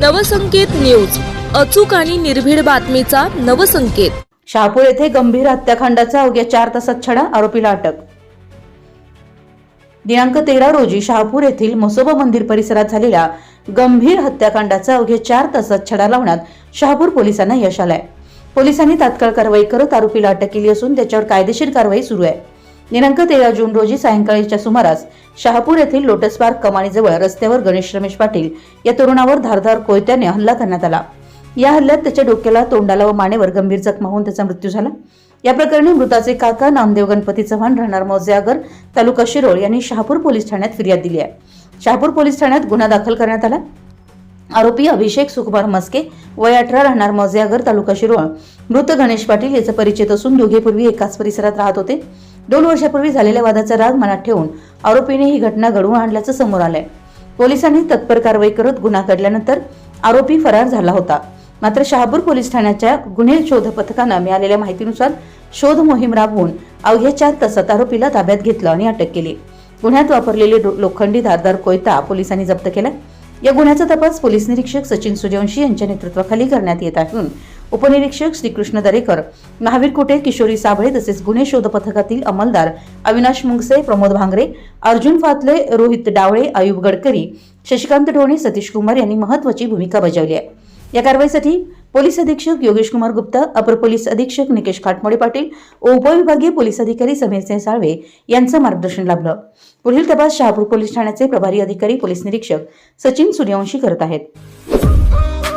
Navsanket news अचूक आणि निर्भीड बातमीचा नवसंकेत. शहापूर येथे गंभीर हत्याकांडाचा अवघ्या चार तासात छडा आरोपीला अटक दिनांक तेरा रोजी शहापूर येथील मसोबा मंदिर परिसरात झालेल्या गंभीर हत्याकांडाचा अवघ्या चार तासात छडा लावण्यात शहापूर पोलिसांना यश आलंय. पोलिसांनी तात्काळ कारवाई करत आरोपीला अटक केली असून त्याच्यावर कायदेशीर कारवाई सुरू आहे. दिनांक तेरा जून रोजी सायंकाळीच्या सुमारास शहापूर येथील लोटस पार्क कमानीजवळ रस्त्यावर गणेश रमेश पाटील या तरुणावर धारधार कोयत्याने हल्ला करण्यात आला. या हल्ल्यात त्याच्या डोक्याला तोंडाला व मानेवर गंभीर जखमा होऊन त्याचा मृत्यू झाला. या प्रकरणी मृताचे काका नामदेव गणपती चव्हाण राहणार मौजेआगर तालुका शिरोळ यांनी शहापूर पोलीस ठाण्यात फिर्याद दिली आहे. शहापूर पोलीस ठाण्यात गुन्हा दाखल करण्यात आला. आरोपी अभिषेक सुकुमार मस्के वय अठरा राहणार मौजेआगर तालुका शिरोळ मृत गणेश पाटील याचा परिचित असून दोघेपूर्वी एकाच परिसरात राहत होते. दोन वर्षापूर्वी झालेल्या वादाचा राग मनात ठेवून आरोपीने ही घटना घडवून आणल्याचं समोर आलंय. पोलिसांनी तत्पर कारवाई करत गुन्हा घडल्यानंतर आरोपी फरार झाला होता. मात्र शहापूर पोलीस ठाण्याच्या गुन्हे शोध पथकानं मिळालेल्या माहितीनुसार शोध मोहीम राबवून अवघ्या चार तासात आरोपीला ताब्यात घेतलं आणि अटक केली. गुन्ह्यात वापरलेले लोखंडी धारदार कोयता पोलिसांनी जप्त केला. या गुन्ह्याचा तपास पोलीस निरीक्षक सचिन सूर्यवंशी यांच्या नेतृत्वाखाली करण्यात येत असून उपनिरीक्षक श्रीकृष्ण दरेकर महावीर कुटे किशोरी साबळे तसेच गुन्हे शोध पथकातील अंमलदार अविनाश मुंगसे प्रमोद भांगरे अर्जुन फातले रोहित डावळे आयुब गडकरी शशिकांत ढोणे सतीश कुमार यांनी महत्वाची भूमिका बजावली आहे. या कारवाईसाठी पोलीस अधीक्षक योगेश कुमार गुप्ता अपर पोलीस अधीक्षक निकेश खाटमोडे पाटील व उपविभागीय पोलीस अधिकारी समीर सिंह साळवे यांचं मार्गदर्शन लाभलं. पुढील तपास शहापूर पोलीस ठाण्याचे प्रभारी अधिकारी पोलीस निरीक्षक सचिन सूर्यवंशी करत आहेत.